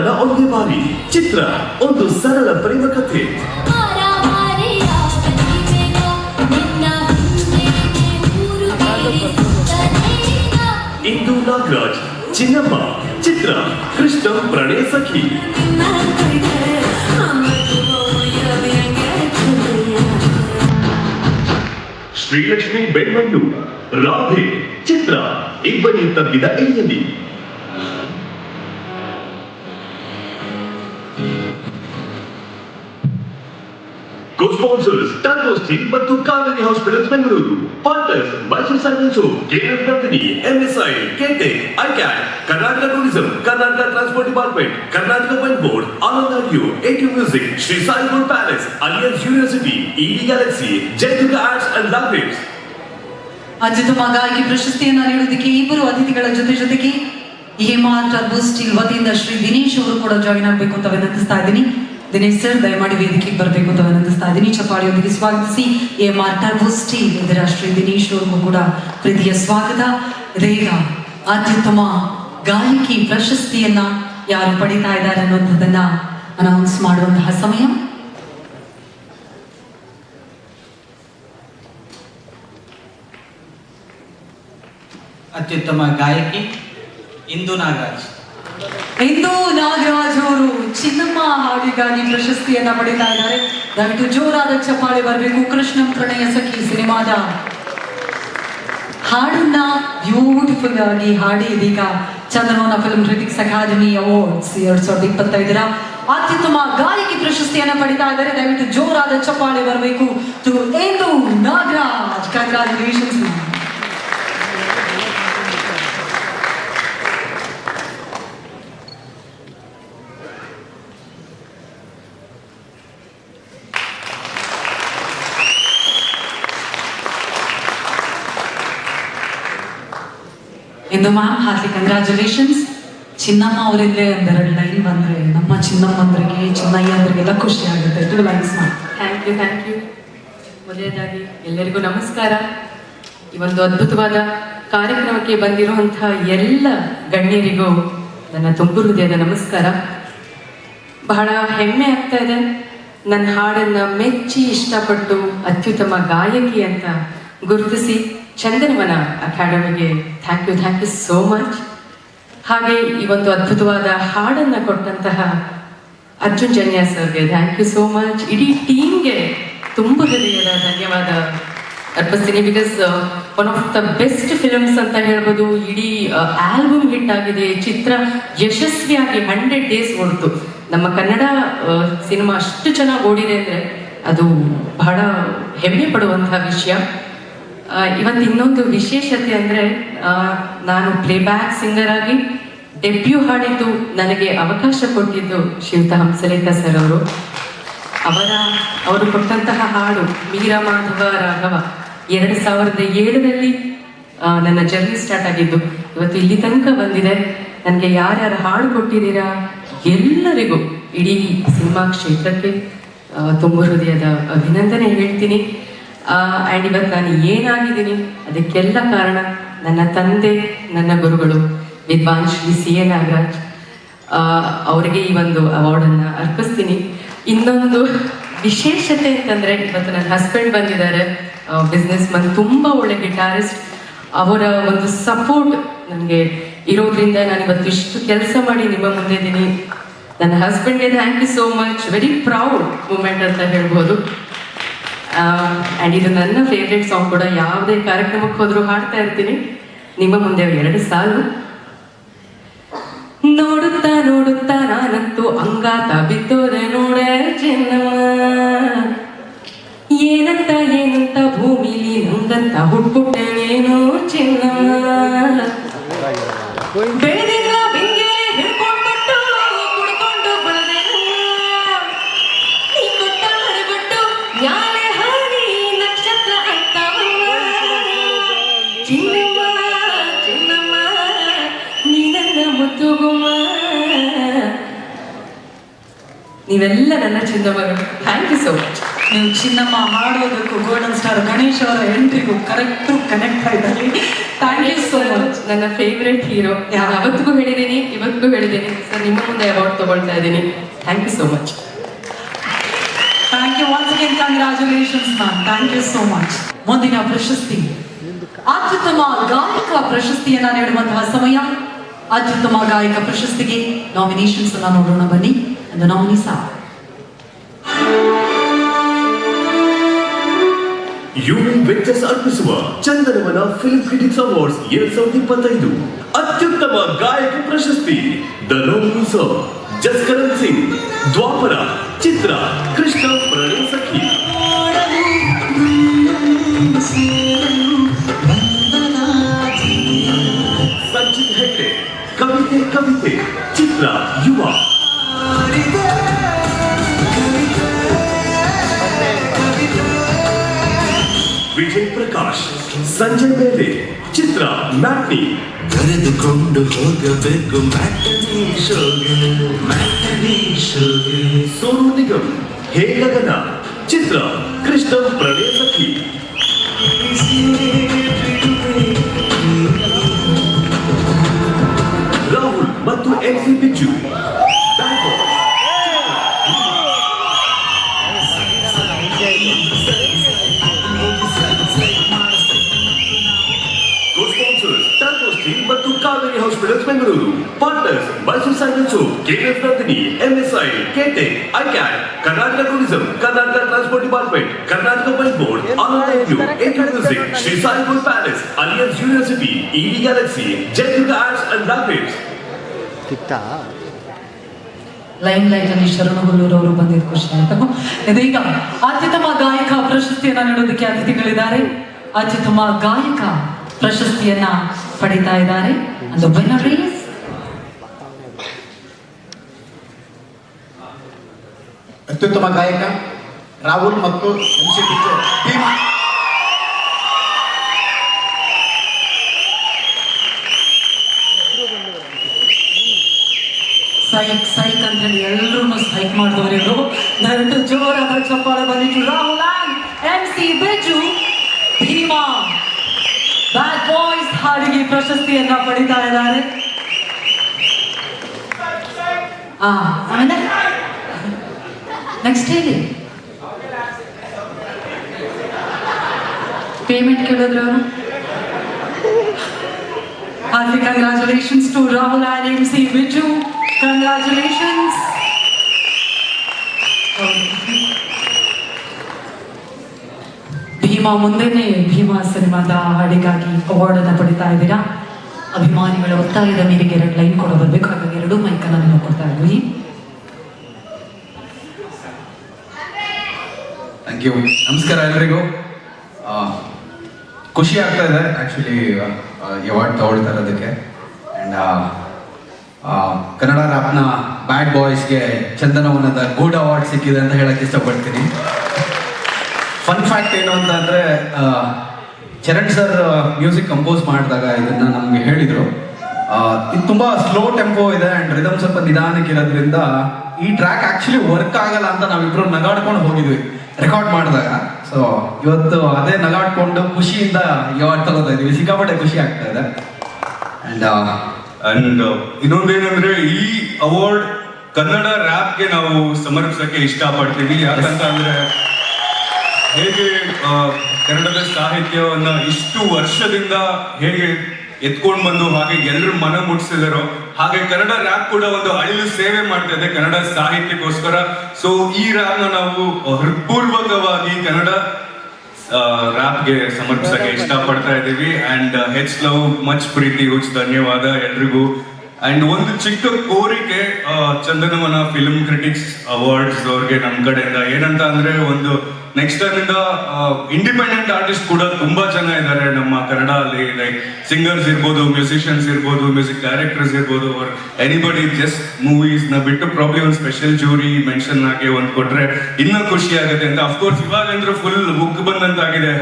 ನನ್ನ ಒಂದೇ ಬಾರಿ. ಚಿತ್ರ, ಒಂದು ಸರಳ ಪ್ರೇಮ ಕಥೆ. ಇಂದು ನಾಗರಾಜ್, ಚಿನ್ನಮ್ಮ, ಚಿತ್ರ, ಕೃಷ್ಣ, ಪ್ರಣಯ ಸಖಿ. ಶ್ರೀಲಕ್ಷ್ಮಿ ಬೆಣ್ಣು ರಾಧೆ, ಚಿತ್ರ, ಇಬ್ಬನಿ ತಬ್ಬಿದ ಎಣ್ಣೆಯಲ್ಲಿ Co-sponsors Tango Steel ಮತ್ತು Kaveri hospitals Bengaluru partners Mysuru silence KF company MSI ಕೆಟೆ ಐಕ್ಯಾಟ್ Karnataka tourism Karnataka transport department Karnataka wine board Ananda audio eighty music Shri ಸಾಯಿಬುಲ್ palace alliance university ED galaxy Jayadurga arts and ಲ್ಯಾಬ್ರೇಟ್ಸ್ ಮಗ ಈ ಪ್ರಶಸ್ತಿಯನ್ನು ನೀಡೋದಕ್ಕೆ ಇಬ್ಬರು ಅತಿಥಿಗಳ ಜೊತೆ ಜೊತೆಗೆ ಹೇಮಾ ಟರ್ಬೋ ಸ್ಟೀಲ್ ವತಿಯಿಂದ ಶ್ರೀ ದಿನೇಶ್ ಅವರು ಕೂಡ ಜಾಯಿನ್ ಆಗಬೇಕು ಅಂತ ವಿನಂತಿಸ್ತಾ ಇದ್ದೀನಿ. ದಿನೇಶ್ ಸರ್ ದಯಮಾಡಿ ವೇದಿಕೆಗೆ ಬರಬೇಕು ಅಂತ ವಿನಂತಿಸ್ತಾ ಇದ್ದೀನಿ. ಚಪಾಡಿಯೊಂದಿಗೆ ಸ್ವಾಗತಿಸಿ. ಎ ಇದರ ಶ್ರೀ ದಿನೇಶ್ ಅವ್ರಿಗೂ ಕೂಡ ಪ್ರೀತಿಯ ಸ್ವಾಗತ. ರೇಗ, ಅತ್ಯುತ್ತಮ ಗಾಯಕಿ ಪ್ರಶಸ್ತಿಯನ್ನ ಯಾರು ಪಡಿತಾ ಇದ್ದಾರೆ ಅನ್ನುವಂಥದ್ದನ್ನ ಅನೌನ್ಸ್ ಮಾಡುವಂತಹ ಸಮಯ. ಅತ್ಯುತ್ತಮ ಗಾಯಕಿ ಇಂದು ನಾಗರಾಜ್. ಇಂದು ನಾಗರಾಜ್ ಅವರು ಚಿನ್ನಮ್ಮ ಹಾಡಿಗಾಗಿ ಪ್ರಶಸ್ತಿಯನ್ನ ಪಡಿತಾ ಇದ್ದಾರೆ. ದಯವಿಟ್ಟು ಜೋರಾದ ಚಪ್ಪಾಳೆ ಬರಬೇಕು. ಕೃಷ್ಣ ಪ್ರಣಯ ಸಖಿ ಸಿನಿಮಾದ ಹಾಡನ್ನ ಬ್ಯೂಟಿಫುಲ್ ಆಗಿ ಹಾಡಿ ಇದೀಗ ಚಂದ್ರಮೋನ ಫಿಲ್ಮ್ ಕ್ರಿಟಿಕ್ಸ್ ಅಕಾಡೆಮಿ ಅವಾರ್ಡ್ಸ್ ಎರಡ್ ಸಾವಿರದ ಇಪ್ಪತ್ತೈದರ ಅತ್ಯುತ್ತಮ ಗಾಯಕಿ ಪ್ರಶಸ್ತಿಯನ್ನ ಪಡಿತಾ ಇದ್ದಾರೆ. ದಯವಿಟ್ಟು ಜೋರಾದ ಚಪ್ಪಾಳೆ ಬರಬೇಕು. To Indu Nagaraj congratulations Indu ma'am ಹಾರ್ಲಿ congratulations Chinnamma ಅವರಿದ್ರೆ ಒಂದೆರಡು ಲೈನ್ ಬಂದ್ರೆ, ನಮ್ಮ ಚಿನ್ನಮ್ಮಂದ್ರಿಗೆ ಚಿನ್ನಯ್ಯ ಅಂದ್ರಿಗೆಲ್ಲ ಖುಷಿ ಆಗುತ್ತೆ. Two lines thank you thank you ಮೊದಲನೇದಾಗಿ ಎಲ್ಲರಿಗೂ ನಮಸ್ಕಾರ. ಈ ಒಂದು ಅದ್ಭುತವಾದ ಕಾರ್ಯಕ್ರಮಕ್ಕೆ ಬಂದಿರುವಂತಹ ಎಲ್ಲ ಗಣ್ಯರಿಗೂ ನನ್ನ ತುಂಬು ಹೃದಯದ ನಮಸ್ಕಾರ. ಬಹಳ ಹೆಮ್ಮೆ ಆಗ್ತಾ ಇದೆ. ನನ್ನ ಹಾಡನ್ನ ಮೆಚ್ಚಿ ಇಷ್ಟಪಟ್ಟು ಅತ್ಯುತ್ತಮ ಗಾಯಕಿ ಅಂತ ಗುರುತಿಸಿ Chandanavana ಅಕಾಡೆಮಿಗೆ thank you thank you so much ಹಾಗೆ ಈ ಒಂದು ಅದ್ಭುತವಾದ ಹಾಡನ್ನ ಕೊಟ್ಟಂತಹ ಅರ್ಜುನ್ ಜನ್ಯ ಸರ್ಗೆ ಥ್ಯಾಂಕ್ ಯು ಸೋ ಮಚ್ ಇಡೀ ಟೀಮ್ಗೆ ತುಂಬ ಹೃದಯದ ಧನ್ಯವಾದ. ಅರ್ಪಿಸ್ತೀನಿ because one of the best films ಅಂತ ಹೇಳ್ಬೋದು. ಇಡೀ ಆಲ್ಬಮ್ ಹಿಟ್ ಆಗಿದೆ. ಚಿತ್ರ ಯಶಸ್ವಿಯಾಗಿ ಹಂಡ್ರೆಡ್ ಡೇಸ್ ಓಡ್ತು. ನಮ್ಮ ಕನ್ನಡ ಸಿನಿಮಾ ಅಷ್ಟು ಚೆನ್ನಾಗಿ ಓಡಿದೆ ಅಂದರೆ ಅದು ಬಹಳ ಹೆಮ್ಮೆ ಪಡುವಂತಹ ವಿಷಯ. ಇವತ್ತು ಇನ್ನೊಂದು ವಿಶೇಷತೆ ಅಂದರೆ ನಾನು ಪ್ಲೇಬ್ಯಾಕ್ ಸಿಂಗರ್ ಆಗಿ ಡೆಬ್ಯೂ ಹಾಡಿದ್ದು ನನಗೆ ಅವಕಾಶ ಕೊಟ್ಟಿದ್ದು ಶ್ರೀಯುತ ಹಂಸಲೇಖ ಸರ್ ಅವರು. ಅವರ, ಅವರು ಕೊಟ್ಟಂತಹ ಹಾಡು ಮೀರಾ ಮಾಧವ ರಾಘವ ಎರಡು ಸಾವಿರದ ಏಳರಲ್ಲಿ ನನ್ನ ಜರ್ನಿ ಸ್ಟಾರ್ಟ್ ಆಗಿದ್ದು. ಇವತ್ತು ಇಲ್ಲಿ ತನಕ ಬಂದಿದೆ. ನನಗೆ ಯಾರ್ಯಾರು ಹಾಡು ಕೊಟ್ಟಿದ್ದೀರಾ ಎಲ್ಲರಿಗೂ ಇಡೀ ಸಿನಿಮಾ ಕ್ಷೇತ್ರಕ್ಕೆ ತುಂಬ ಹೃದಯದ ಅಭಿನಂದನೆ ಹೇಳ್ತೀನಿ. ಆ್ಯಂಡ್ ಇವತ್ತು ನಾನು ಏನಾಗಿದ್ದೀನಿ? ಅದಕ್ಕೆಲ್ಲ ಕಾರಣ ನನ್ನ ತಂದೆ, ನನ್ನ ಗುರುಗಳು ವಿದ್ವಾನ್ ಶ್ರೀ ಸಿ ಎ ನಾಗರಾಜ್. ಅವರಿಗೆ ಈ ಒಂದು ಅವಾರ್ಡನ್ನು ಅರ್ಪಿಸ್ತೀನಿ. ಇನ್ನೊಂದು ವಿಶೇಷತೆ ಅಂತಂದರೆ ಇವತ್ತು ನನ್ನ ಹಸ್ಬೆಂಡ್ ಬಂದಿದ್ದಾರೆ. ಬಿಸ್ನೆಸ್ ಮನ್ ತುಂಬ ಒಳ್ಳೆ ಗಿಟಾರಿಸ್ಟ್ ಅವರ ಒಂದು ಸಪೋರ್ಟ್ ನನಗೆ ಇರೋದ್ರಿಂದ ನಾನು ಇವತ್ತು ಇಷ್ಟು ಕೆಲಸ ಮಾಡಿ ನಿಮ್ಮ ಮುಂದೆ ಇದ್ದೀನಿ. ನನ್ನ ಹಸ್ಬೆಂಡ್ಗೆ thank you so much very proud moment ಅಂತ ಹೇಳ್ಬೋದು. ಆ್ಯಂಡ್ ಇದು ನನ್ನ ಫೇವ್ರೆಟ್ ಸಾಂಗ್ ಕೂಡ. ಯಾವುದೇ ಕಾರ್ಯಕ್ರಮಕ್ಕೆ ಹೋದರೂ ಹಾಡ್ತಾ ಇರ್ತೀನಿ. ನಿಮ್ಮ ಮುಂದೆ ಎರಡು ಸಾಲು. ನೋಡುತ್ತಾ ನೋಡುತ್ತಾ ನಾನಂತೂ ಅಂಗಾತ ಬಿದ್ದೋದೆ ನೋಡೆ ಚೆನ್ನಮ್ಮ. ಏನಂತ ಏನಂತ ಭೂಮಿಲಿ ನಂಗಂತ ಹುಟ್ಟುಟ್ಟೇನೋ ಚೆನ್ನಮ್ಮ. ನೀವೆಲ್ಲ ನನ್ನ ಚಿನ್ನಮ್ಮಗಳು ಥ್ಯಾಂಕ್ ಯು ಸೋ ಮಚ್ ನೀವು ಚಿನ್ನಮ್ಮ ಹಾಡೋದಕ್ಕೂ ಗೋಲ್ಡನ್ ಸ್ಟಾರ್ ಗಣೇಶ್ ಅವರ ಎಂಟ್ರಿಗೂ ಕರೆಕ್ಟ್ ಕನೆಕ್ಟ್ ಆಯ್ತಾರೆ ಥ್ಯಾಂಕ್ ಯು ಸೋ ಮಚ್ ನನ್ನ ಫೇವ್ರೆಟ್ ಹೀರೋ ನಾನು ಅವತ್ತಿಗೂ ಹೇಳಿದ್ದೀನಿ ಇವತ್ತಿಗೂ ಹೇಳಿದ್ದೀನಿ ಸರ್ ನಿಮ್ಮ ಮುಂದೆ ಅವಾರ್ಡ್ ತಗೊಳ್ತಾ ಇದ್ದೀನಿ. Thank you so much thank you once again congratulations ma'am thank you so much ಮುಂದಿನ ಪ್ರಶಸ್ತಿ. ಅತ್ಯುತ್ತಮ ಗಾಯಕ ಪ್ರಶಸ್ತಿಯನ್ನ ನೀಡುವಂತಹ ಸಮಯ. ಅತ್ಯುತ್ತಮ ಗಾಯಕ ಪ್ರಶಸ್ತಿಗೆ ನಾಮಿನೇಷನ್ಸ್ ಅನ್ನ ನೋಡೋಣ ಬನ್ನಿ. ಒಂದು ನಾಮಿನಿ ಸಾ ಯುವಿ ವೆಂಚರ್ಸ್ ಅರ್ಪಿಸುವ ಚಂದನವನ ಫಿಲ್ಮ್ ಕ್ರಿಟಿಕ್ಸ್ ಅವಾರ್ಡ್ಸ್ ಎರಡ್ ಸಾವಿರದ ಇಪ್ಪತ್ತೈದು ಅತ್ಯುತ್ತಮ ಗಾಯಕ ಪ್ರಶಸ್ತಿ ದ ನೋಮಿನೀಸ್ ಜಸ್ಕರಣ್ ಸಿಂಗ್ ದ್ವಾಪರ ಚಿತ್ರ ಕೃಷ್ಣ ಪ್ರಣಯ ಸಖಿ ಸಂಚಿತ್ ಹೆಗ್ಡೆ ಕವಿತೆ ಕವಿತೆ ಚಿತ್ರ ಯುವ ಸಂಜಯ್ ಬೇರೆ ಚಿತ್ರ ಮ್ಯಾಟ್ನಿ ಕರೆದುಕೊಂಡು ಹೋಗಬೇಕು ಮ್ಯಾಟನಿ ಶೋಗೆ ಮ್ಯಾಟನಿ ಶೋಗೆ ಸೋನು ನಿಗಮ್ ಹೇ ಗಗನ ಚಿತ್ರ ಕೃಷ್ಣ ಪ್ರಣಯ ಸಖಿ ಕೆಎಫ್ ನಂದಿನಿ ಎಂಎಸ್ಐ ಕೆಟೆ ಐಕ್ಯಾಟ್ Karnataka tourism Karnataka transport department Karnataka bike board music Shri ಸಾಯಿಬುಲ್ palace alliance university ED galaxy Jayadurga arts and rockets limelight ಅಲ್ಲಿ ಶರಣಗುಲ್ಲೂರು ಅವರು ಬಂದಿದ್ದ ಖುಷಿ ಅಂತ ಇದೀಗ ಅತ್ಯುತ್ತಮ ಗಾಯಕ ಪ್ರಶಸ್ತಿಯನ್ನ ನೀಡೋದಕ್ಕೆ ಅತಿಥಿಗಳಿದ್ದಾರೆ ಅತ್ಯುತ್ತಮ ಗಾಯಕ ಪ್ರಶಸ್ತಿಯನ್ನ ಪಡಿತಾ ಇದ್ದಾರೆ. ಅದು ವಿನ್ನರ್ ಅತ್ಯುತ್ತಮ ಗಾಯಕ ರಾಹುಲ್ ಮತ್ತು M C team psych psych ಅಂತ ಹೇಳಿ ಎಲ್ಲರೂ ಸೈಕ್ ಮಾಡಿದವರು ಇವರು. ದಯವಿಟ್ಟು ಜೋರಾದ ಚಪ್ಪಾಳೆ ಬಂದಿತ್ತು Rahul M C ಬೆಜು. Bheema. Bad boys ಹಾಡಿಗೆ ಪ್ರಶಸ್ತಿಯನ್ನ ಪಡಿತಾ ಇದ್ದಾರೆ. ಆಮೇಲೆ ನೆಕ್ಸ್ಟ್ ಹೇಳಿ. ಪೇಮೆಂಟ್ ಕೇಳಿದ್ರು ಅವರು? Hardik congratulations to Rahul R C Biju congratulations Bheema ಮುಂದೆನೆ, ಭೀಮಾ ಸಿನಿಮಾದ ಹಾಡಿಗಾಗಿ ಅವಾರ್ಡ್ ಅನ್ನು ಪಡಿತಾ ಇದ್ದೀರಾ? ಅಭಿಮಾನಿಗಳ ಒತ್ತಾಯದ ಮೇರೆಗೆ ಎರಡು ಲೈನ್ ಕೊಡ ಬರ್ಬೇಕು. ಹಾಗಾಗಿ ಎರಡು ಮೈಕನ್ನ ನಾವು ಕೊಡ್ತಾ ಇದ್ವಿ. ಥ್ಯಾಂಕ್ ಯು ನಮಸ್ಕಾರ ಎಲ್ರಿಗೂ. ಖುಷಿ ಆಗ್ತಾ ಇದೆ. ಆ್ಯಕ್ಚುಲಿ ಅವಾರ್ಡ್ ತಗೊಳ್ತಾ ಇರೋದಕ್ಕೆ. ಆ್ಯಂಡ್ ಕನ್ನಡ ರಾಪ್ನ ಬ್ಯಾಡ್ ಬಾಯ್ಸ್ಗೆ ಚಂದನವನದ ಗುಡ್ ಅವಾರ್ಡ್ ಸಿಕ್ಕಿದೆ ಅಂತ ಹೇಳಕ್ಕೆ ಇಷ್ಟಪಡ್ತೀನಿ. ಫನ್ ಫ್ಯಾಕ್ಟ್ ಏನು ಅಂತ ಅಂದರೆ ಚರಣ್ ಸರ್ ಮ್ಯೂಸಿಕ್ ಕಂಪೋಸ್ ಮಾಡಿದಾಗ ಇದನ್ನು ನಮಗೆ ಹೇಳಿದರು. ಇದು ತುಂಬ ಸ್ಲೋ ಟೆಂಪೋ ಇದೆ ಆ್ಯಂಡ್ ರಿದಮ್ ಸ್ವಲ್ಪ ನಿಧಾನಕ್ಕೆ ಇರೋದ್ರಿಂದ ಈ ಟ್ರ್ಯಾಕ್ ಆ್ಯಕ್ಚುಲಿ ವರ್ಕ್ ಆಗಲ್ಲ ಅಂತ ನಾವಿಬ್ರು ನಗಾಡ್ಕೊಂಡು ಹೋಗಿದ್ವಿ. ರೆಕಾರ್ಡ್ ಮಾಡಿದಾಗ ಸೊ ಇವತ್ತು ಅದೇ ನಗಾಡ್ಕೊಂಡು ಖುಷಿಯಿಂದ ಇದ್ದೀವಿ ಸಿಕ್ಕಾಪಟ್ಟೆ ಖುಷಿ ಆಗ್ತಾ ಇದೆ. ಅಂಡ್ ಅಂಡ್ ಇನ್ನೊಂದೇನಂದ್ರೆ ಈ ಅವಾರ್ಡ್ ಕನ್ನಡ ರ್ಯಾಪ್ಗೆ ನಾವು ಸಮರ್ಪಿಸಕ್ಕೆ ಇಷ್ಟಪಡ್ತೀವಿ. ಯಾಕಂತ ಅಂದ್ರೆ ಹೇಗೆ ಕನ್ನಡದ ಸಾಹಿತ್ಯವನ್ನ ಇಷ್ಟು ವರ್ಷದಿಂದ ಹೇಗೆ ಎತ್ಕೊಂಡು ಬಂದು ಹಾಗೆ ಎಲ್ಲರೂ ಮನ ಮುಟ್ಸಿದಾರೋ ಹಾಗೆ ಕನ್ನಡ ರ್ಯಾಪ್ ಕೂಡ ಒಂದು ಅಳಿಲು ಸೇವೆ ಮಾಡ್ತಾ ಇದೆ ಕನ್ನಡ ಸಾಹಿತ್ಯಕ್ಕೋಸ್ಕರ. ಸೊ ಈ ರ್ಯಾಪ್ ನಾವು ಹೃತ್ಪೂರ್ವಕವಾಗಿ ಕನ್ನಡ ರ್ಯಾಪ್ಗೆ ಸಮರ್ಪಿಸಕ್ಕೆ ಇಷ್ಟಪಡ್ತಾ ಇದ್ದೀವಿ. ಅಂಡ್ ಹೆಚ್ ಲವ್ ಮಚ್ ಪ್ರೀತಿ ಹುಚ್ ಧನ್ಯವಾದ ಎಲ್ರಿಗೂ. ಅಂಡ್ ಒಂದು ಚಿಕ್ಕ ಕೋರಿಕೆ ಚಂದನವನ ಫಿಲ್ಮ್ ಕ್ರಿಟಿಕ್ಸ್ ಅವಾರ್ಡ್ಸ್ ಅವ್ರಿಗೆ ನಮ್ಮ ಕಡೆಯಿಂದ ಏನಂತ ಅಂದ್ರೆ ಒಂದು ನೆಕ್ಸ್ಟ್ ಟೈಮ್ ಇಂದ ಇಂಡಿಪೆಂಡೆಂಟ್ ಆರ್ಟಿಸ್ಟ್ ಕೂಡ ತುಂಬಾ ಜನ ಇದ್ದಾರೆ ನಮ್ಮ ಕನ್ನಡ ಅಲ್ಲಿ ಲೈಕ್ ಸಿಂಗರ್ಸ್ ಇರ್ಬೋದು ಮ್ಯೂಸಿಷಿಯನ್ಸ್ ಇರ್ಬೋದು ಮ್ಯೂಸಿಕ್ ಡೈರೆಕ್ಟರ್ಸ್ ಇರ್ಬೋದು ಅವ್ರ ಎನಿಬಡಿ ಜಸ್ಟ್ ಮೂವೀಸ್ನ ಬಿಟ್ಟು ಪ್ರಾಬ್ಲಿ ಒಂದು ಸ್ಪೆಷಲ್ ಜೂರಿ ಮೆನ್ಷನ್ ಆಗಿ ಒಂದು ಕೊಟ್ರೆ ಇನ್ನೂ ಖುಷಿ ಆಗುತ್ತೆ. ಅಂತ ಅಫ್ಕೋರ್ಸ್ ಇವಾಗ ಅಂದ್ರೆ ಫುಲ್ ಬುಕ್ ಬಂದಂತಾಗಿದೆ.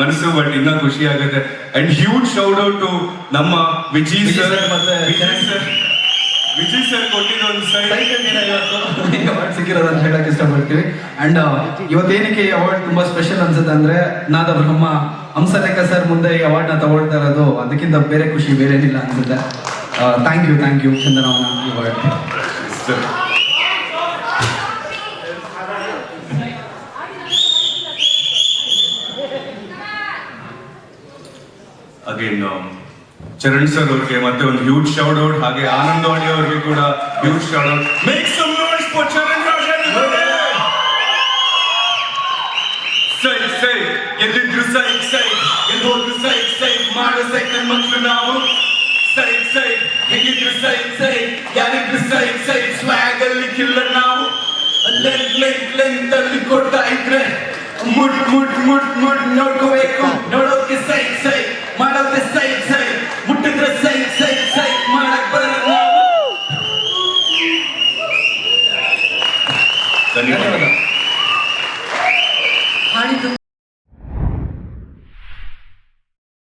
ಮನಸ್ಸು ಬಟ್ ಇನ್ನೂ ಖುಷಿ ಆಗುತ್ತೆ. And huge shout out to ನಮ್ಮ ವಿಜಿ ವಿಜಯ್ ಸರ್ ಮತ್ತೆ ವಿಜಯ್ ಸರ್ ವಿಜಯ್ ಸರ್ ಕೊಟ್ಟಿದ್ದ ಒಂದು ಸೈಡ್ ಸಿಕ್ಕಿರೋದು ಅಂತ ಹೇಳಕ್ ಇಷ್ಟಪಡ್ತೀವಿ. ಅಂಡ್ ಇವತ್ತೇನಕ್ಕೆ ಈ ಅವಾರ್ಡ್ ತುಂಬಾ ಸ್ಪೆಷಲ್ ಅನ್ಸುತ್ತೆ ಅಂದ್ರೆ ನಾದ ಬ್ರಹ್ಮ ಹಂಸಲೇಖ ಸರ್ ಮುಂದೆ ಈ ಅವಾರ್ಡ್ನ ತಗೊಳ್ತಾ ಇರೋದು. ಅದಕ್ಕಿಂತ ಬೇರೆ ಖುಷಿ ಬೇರೆ ಏನಿಲ್ಲ ಅನ್ಸುತ್ತೆ thank you thank you Chandanavana ಈ ಅವಾರ್ಡ್ ಅಗೇನ್ ಚರಣ್ ಸರ್ ಅವ್ರಿಗೆ ಮತ್ತೆ ಒಂದು ಹ್ಯೂಜ್ ಶೌಟ್ ಔಟ್ ಹಾಗೆ ಆನಂದ್ ವಾಡಿ ಅವ್ರಿಗೆ ಕೂಡ huge shout out make some noise for Charan ಸೈ ಸೈ, ಎಲ್ಲಿದ್ರು ಸೈ ಸೈ ಎಲ್ಲಿ ಹೋದ್ರು ಸೈ ಸೈ, ಮಾಡೋ ಸೈ ನನ್ನ ಮಕ್ಕಳು ನಾವು. ಸೈ ಸೈ ಹೆಂಗಿದ್ರು ಸೈ ಸೈ, ಯಾರಿದ್ರು ಸೈ ಸೈ ಸ್ವಾಗ್ ಅಲ್ಲಿ ಕಿಲ್ಲರ್ ನಾವು. ಲೆಂತ್ ಲೆಂತ್ ಲೆಂತ್ ಅಲ್ಲಿ ಕೊಡ್ತಾ ಇದ್ರೆ ಮುಟ್ ಮುಟ್ ಮುಟ್ ಮುಟ್ ನೋಡ್ಕೋಬೇಕು. ನೋಡೋಕೆ ಸೈ ಸೈ, ಮಾಡೋಕೆ ಸೈ ಸೈ.